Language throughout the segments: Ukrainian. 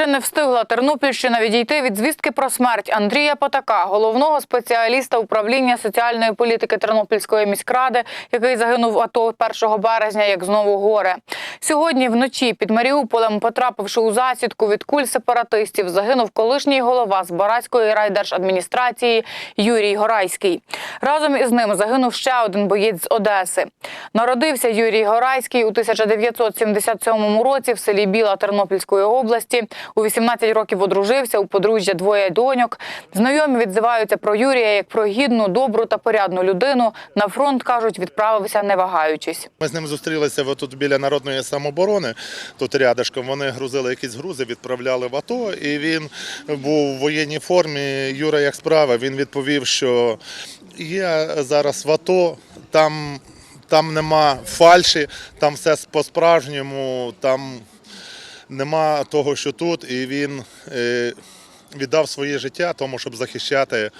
Ще не встигла Тернопільщина відійти від звістки про смерть Андрія Потака, головного спеціаліста управління соціальної політики Тернопільської міськради, який загинув АТО 1 березня, як знову горе. Сьогодні вночі під Маріуполем, потрапивши у засідку від куль сепаратистів, загинув колишній голова Збаразької райдержадміністрації Юрій Горайський. Разом із ним загинув ще один боєць з Одеси. Народився Юрій Горайський у 1977 році в селі Біла Тернопільської області. У 18 років одружився у подружжя двоє доньок. Знайомі відзиваються про Юрія як про гідну, добру та порядну людину. На фронт кажуть, відправився не вагаючись. Ми з ним зустрілися тут біля народної самооборони. Тут рядышком вони грузили якісь грузи, відправляли в АТО. І він був в воєнній формі. Юра, як справа, він відповів, що є зараз в АТО, там, там нема фальші, там все по-справжньому, там нема того, що тут. І він е, віддав своє життя тому, щоб захищати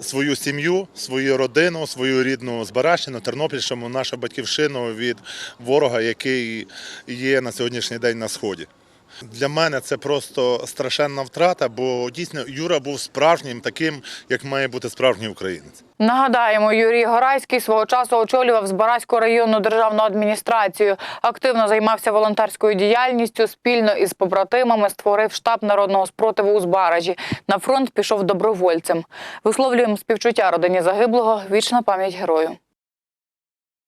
свою сім'ю, свою родину, свою рідну Збаращину, Тернопільщину, нашу батьківщину від ворога, який є на сьогоднішній день на сході. Для мене це просто страшенна втрата, бо дійсно Юра був справжнім таким, як має бути справжній українець. Нагадаємо, Юрій Горайський свого часу очолював Збаразьку районну державну адміністрацію. Активно займався волонтерською діяльністю. Спільно із побратимами створив штаб народного спротиву у Збаражі. На фронт пішов добровольцем. Висловлюємо співчуття родині загиблого. Вічна пам'ять герою.